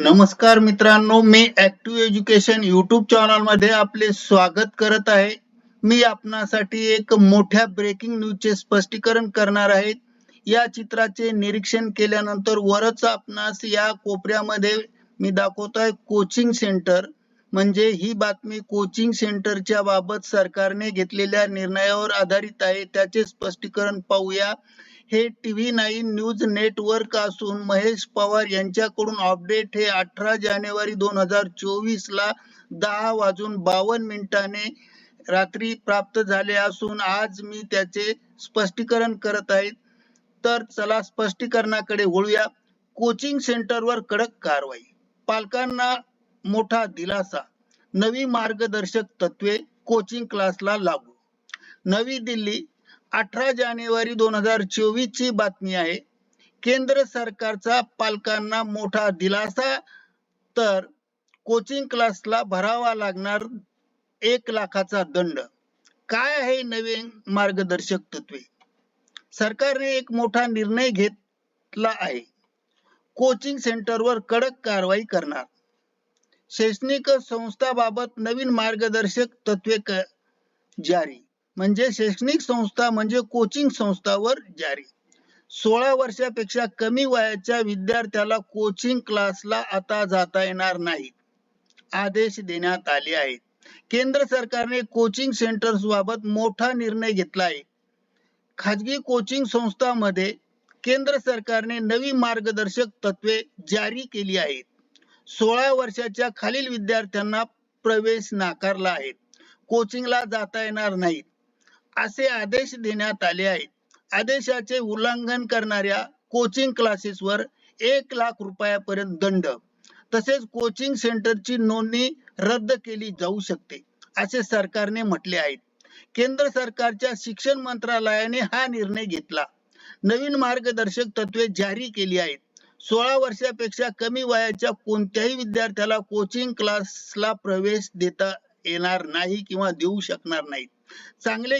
नमस्कार मित्रांनो मी ऍक्टिव्ह एज्युकेशन युट्यूब चॅनलमध्ये आपले स्वागत करत आहे. मी आपणासाठी एक मोठ्या ब्रेकिंग न्यूजचे स्पष्टीकरण करणार आहे. या चित्राचे निरीक्षण केल्यानंतर वरच आपणास या कोपऱ्यामध्ये मी दाखवतोय कोचिंग सेंटर म्हणजे ही बातमी कोचिंग सेंटरच्या बाबत सरकारने घेतलेल्या निर्णयावर आधारित आहे. त्याचे स्पष्टीकरण पाहूया. हे टीव्ही नाईन न्यूज नेटवर्क असून महेश पवार यांच्याकडून अपडेट हे अठरा जानेवारी दोन हजार चोवीस ला दहा वाजून बावन्न मिनिटाने रात्री प्राप्त झाले असून आज मी त्याचे स्पष्टीकरण करत आहे. तर चला स्पष्टीकरणाकडे वळूया. कोचिंग सेंटरवर कडक कारवाई. पालकांना मोठा दिलासा. नवी मार्गदर्शक तत्वे कोचिंग क्लासला लागू. नवी दिल्ली अठरा जानेवारी दोन हजार चोवीस ची बातमी आहे. केंद्र सरकारचा पालकांना मोठा दिलासा तर कोचिंग क्लासला भरावा लागणार एक लाखाचा दंड. काय आहे नवीन मार्गदर्शक तत्वे? सरकारने एक मोठा निर्णय घेतला आहे. कोचिंग सेंटरवर कडक कारवाई करणार. शैक्षणिक संस्थाबाबत नवीन मार्गदर्शक तत्वे जारी. म्हणजे शैक्षणिक संस्था म्हणजे कोचिंग संस्थावर जारी. सोळा वर्षापेक्षा कमी वयाच्या विद्यार्थ्याला कोचिंग क्लासला आता जाता येणार नाही आदेश देण्यात आले आहेत. केंद्र सरकारने कोचिंग सेंटर्स बाबत मोठा निर्णय घेतला आहे खाजगी कोचिंग संस्थांमध्ये केंद्र सरकारने नवी मार्गदर्शक तत्वे जारी केली आहेत. सोळा वर्षाच्या खालील विद्यार्थ्यांना प्रवेश नाकारला आहे. कोचिंगला जाता येणार नाही असे आदेश देण्यात आले आहेत. आदेशाचे उल्लंघन करणाऱ्या कोचिंग क्लासेसवर एक लाख रुपयापर्यंत दंड. तसेच कोचिंग सेंटरची नोंदणी रद्द केली जाऊ शकते असे सरकारने म्हटले आहे. केंद्र सरकारच्या शिक्षण मंत्रालयाने हा निर्णय घेतला. नवीन मार्गदर्शक तत्वे जारी केली आहेत. सोळा वर्षापेक्षा कमी वयाच्या कोणत्याही विद्यार्थ्याला कोचिंग क्लासला प्रवेश देता येणार नाही किंवा देऊ शकणार नाहीत. चांगले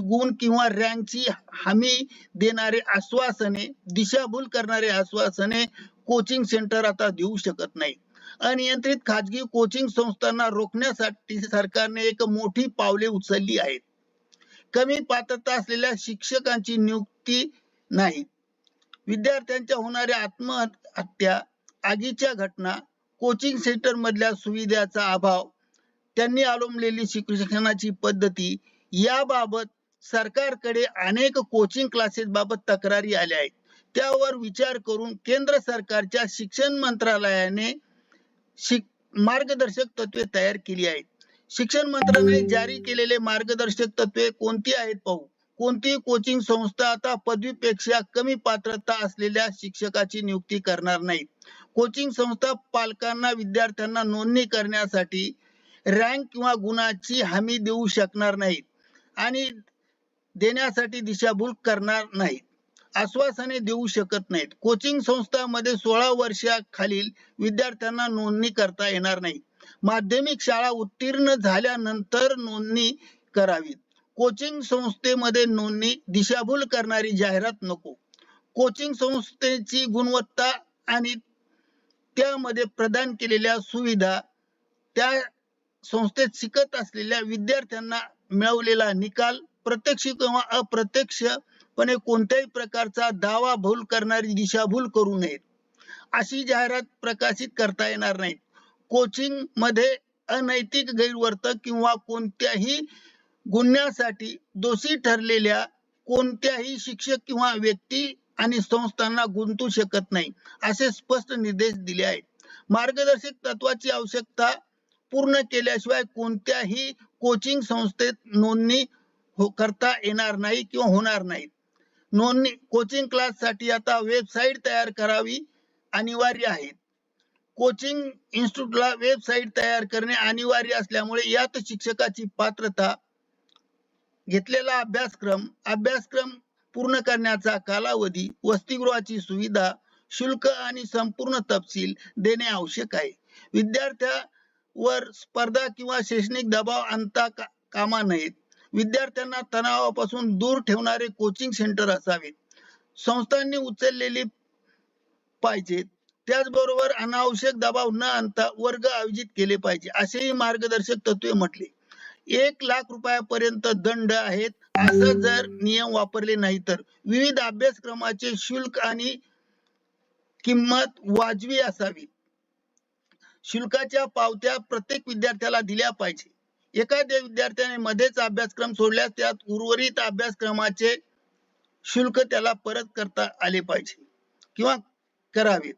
गुण किंवा रँकची हमी देणारे आश्वासने दिशाभूल करणारे आश्वासने कोचिंग सेंटर आता देऊ शकत नाही. अनियंत्रित खाजगी कोचिंग संस्थांना रोखण्यासाठी सरकारने एक मोठी पावले उचलली आहेत. कमी पात्रता असलेल्या शिक्षकांची नियुक्ती नाही. विद्यार्थ्यांच्या होणाऱ्या आत्महत्या आगीच्या घटना कोचिंग सेंटर मधल्या सुविधाचा अभाव त्यांनी अवलंबलेली शिक्षणाची पद्धती याबाबत सरकारकडे अनेक कोचिंग क्लासेस बाबत तक्रारी आल्या आहेत. त्यावर विचार करून केंद्र सरकारच्या शिक्षण मंत्रालयाने शिक मार्गदर्शक तत्वे तयार केली आहेत. शिक्षण मंत्रालयाने जारी केलेले मार्गदर्शक तत्वे कोणती आहेत पाहू? कोणतीही कोचिंग संस्था आता पदवीपेक्षा कमी पात्रता असलेल्या शिक्षकाची नियुक्ती करणार नाहीत. कोचिंग संस्था पालकांना विद्यार्थ्यांना नोंदणी करण्यासाठी रँक किंवा गुणाची हमी देऊ शकणार नाहीत आणि देण्यासाठी दिशाभूल करणार नाहीत. आश्वासने देऊ शकत नाहीत. कोचिंग संस्थांमध्ये सोळा वर्षाखालील विद्यार्थ्यांना नोंदणी करता येणार नाही. माध्यमिक शाळा उत्तीर्ण झाल्यानंतर नोंदणी करावी कोचिंग संस्थेमध्ये नोंदणी दिशाभूल करणारी जाहिरात नको. कोचिंग संस्थेची गुणवत्ता आणि त्यामध्ये प्रदान केलेल्या सुविधा त्या संस्थेत शिकत असलेल्या विद्यार्थ्यांना मिळवलेला निकाल प्रत्यक्ष किंवा अप्रत्यक्षपणे कोणत्याही प्रकारचा दावा भूल करणारी दिशाभूल करू नये अशी जाहिरात प्रकाशित करता येणार नाही कोचिंगमध्ये अनैतिक गैरवर्तक किंवा कोणत्याही गुन्ह्यासाठी दोषी ठरलेल्या कोणत्याही शिक्षक किंवा व्यक्ती आणि संस्थांना गुंतू शकत नाही असे स्पष्ट निर्देश दिले आहेत. मार्गदर्शक तत्वाची आवश्यकता पूर्ण केल्याशिवाय कोणत्याही कोचिंग संस्थेत नोंदणी हो करता येणार नाही किंवा होणार नाही. नोंदणी कोचिंग क्लाससाठी आता वेबसाईट तयार करावी अनिवार्य आहे. कोचिंग इन्स्टिट्यूटला वेबसाईट तयार करणे अनिवार्य असल्यामुळे यात शिक्षकाची पात्रता घेतलेला अभ्यासक्रम अभ्यासक्रम पूर्ण करण्याचा कालावधी वसतिगृहाची सुविधा शुल्क आणि संपूर्ण तपशील देणे आवश्यक आहे. विद्यार्थ्या वर स्पर्धा किंवा शैक्षणिक दबाव आणता कामा नयेत. विद्यार्थ्यांना तणावापासून दूर ठेवणारे कोचिंग सेंटर असावेत. संस्थांनी उचललेली पाहिजेत. त्याचबरोबर अनावश्यक दबाव न आणता वर्ग आयोजित केले पाहिजे असेही मार्गदर्शक तत्वे म्हटले. एक लाख रुपयापर्यंत दंड आहेत असं जर नियम वापरले नाही तर. विविध अभ्यासक्रमाचे शुल्क आणि किंमत वाजवी असावी. शुल्काच्या पावत्या प्रत्येक विद्यार्थ्याला दिल्या पाहिजे. एखाद्या विद्यार्थ्याने मध्येच अभ्यासक्रम सोडल्यास त्यात उर्वरित अभ्यासक्रमाचे शुल्क त्याला परत करता आले पाहिजे किंवा करावेत.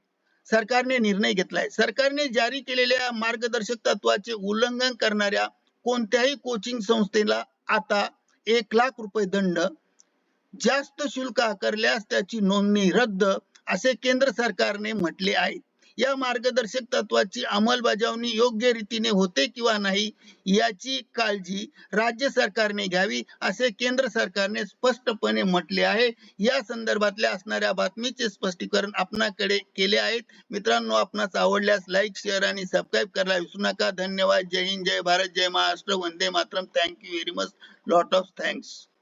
सरकारने निर्णय घेतलाय. सरकारने जारी केलेल्या मार्गदर्शक तत्वाचे उल्लंघन करणाऱ्या कोणत्याही कोचिंग संस्थेला आता एक लाख रुपये दंड जास्त शुल्क आकारल्यास त्याची नोंदणी रद्द असे केंद्र सरकारने म्हटले आहे या मार्गदर्शक तत्वाची अंमलबजावणी योग्य रीतीने होते किंवा नाही याची काळजी राज्य सरकारने घ्यावी असे केंद्र सरकारने स्पष्टपणे म्हटले आहे. या संदर्भातल्या असणाऱ्या बातमीचे स्पष्टीकरण आपणाकडे केले आहेत. मित्रांनो आपणास आवडल्यास लाईक शेअर आणि सबस्क्राईब करायला विसरू नका. धन्यवाद. जय हिंद. जय भारत. जय महाराष्ट्र. वंदे Mataram. Thank you very much lot of thanks